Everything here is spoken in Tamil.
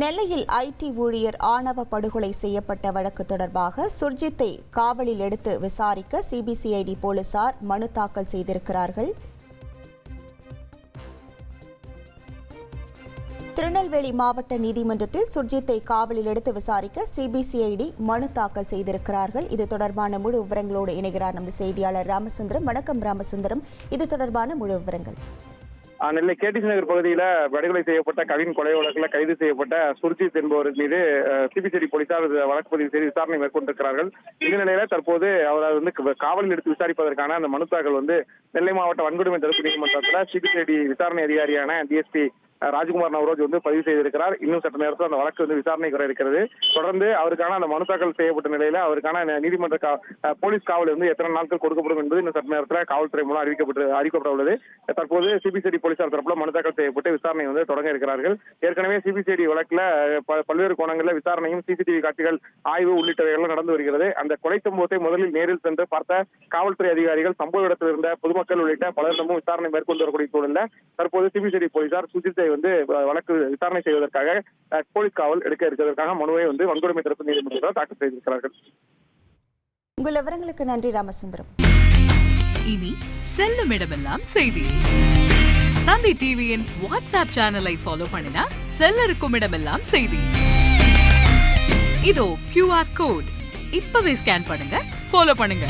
நெல்லையில் ஐடி ஊழியர் ஆணவ படுகொலை செய்யப்பட்ட வழக்கு தொடர்பாக சுர்ஜித்தை காவலில் எடுத்து விசாரிக்க சிபிசிஐடி போலீசார் மனு தாக்கல் செய்திருக்கிறார்கள். திருநெல்வேலி மாவட்ட நீதிமன்றத்தில் சுர்ஜித்தை காவலில் எடுத்து விசாரிக்க சிபிசிஐடி மனு தாக்கல் செய்திருக்கிறார்கள். இது தொடர்பான முழு விவரங்களோடு இணைகிறார் நமது செய்தியாளர் ராமசுந்தரம். வணக்கம் ராமசுந்தரம். இது தொடர்பான முழு விவரங்கள். நெல்லை கேடிசி நகர் பகுதியில் படுகொலை செய்யப்பட்ட கவின் கொலை வழக்கில் கைது செய்யப்பட்ட சுர்ஜித் என்பவர் மீது சிபிசிஐடி போலீசார் வழக்கு பதிவு செய்து விசாரணை மேற்கொண்டிருக்கிறார்கள். இந்த நிலையில தற்போது அவர் வந்து காவலில் எடுத்து விசாரிப்பதற்கான அந்த மனு தாக்கல் வந்து நெல்லை மாவட்ட வன்கொடுமை தடுப்பு நீதிமன்றத்தில் சிபிசிஐடி விசாரணை அதிகாரியான டிஎஸ்பி ராஜ்குமார் நவரோஜ் வந்து பதிவு செய்திருக்கிறார். இன்னும் சற்று நேரத்தில் அந்த வழக்கு வந்து விசாரணைக்கு வர இருக்கிறது. தொடர்ந்து அவருக்கான அந்த மனு தாக்கல் செய்யப்பட்ட நிலையில அவருக்கான நீதிமன்ற போலீஸ் காவல் வந்து எத்தனை நாட்கள் கொடுக்கப்படும் என்பது இன்னும் சற்று நேரத்தில் காவல்துறை மூலம் அறிவிக்கப்பட்டு அறிவிக்கப்பட உள்ளது. தற்போது சிபிசிடி போலீசார் தரப்புல மனு தாக்கல் செய்யப்பட்டு விசாரணை வந்து தொடங்க இருக்கிறார்கள். ஏற்கனவே சிபிசிடி வழக்குல பல்வேறு கோணங்களில் விசாரணையும் சிசிடிவி காட்சிகள் ஆய்வு உள்ளிட்டவைகள் நடந்து வருகிறது. அந்த கொலை சம்பவத்தை முதலில் நேரில் சென்று பார்த்த காவல்துறை அதிகாரிகள் சம்பவ இடத்தில் இருந்த பொதுமக்கள் உள்ளிட்ட பலரிடமும் விசாரணை மேற்கொண்டு வரக்கூடிய சூழலில் தற்போது சிபிசிடி போலீசார் சுஜித்தை வந்து வழக்கு விசாரணை செய்வதற்காக போலீஸ் காவல் எடுக்க இருக்கிறதற்காக மனுவை வந்து வன்கொடுமை தடுப்பு நீதிமன்றத்தில் தாக்கல் செய்திருக்கிறார்கள். உங்கள் விவரங்களுக்கு நன்றி ராமசுந்தரம். இனி செல்லும் இடமெல்லாம் செய்தி. தந்தை டிவியின் வாட்ஸ்அப் சேனலை ஃபாலோ பண்ணினா செல்ல இருக்கும் இடமெல்லாம் செய்தி. இதோ கியூஆர் கோட் இப்பவே ஸ்கேன் பண்ணுங்க ஃபாலோ பண்ணுங்க.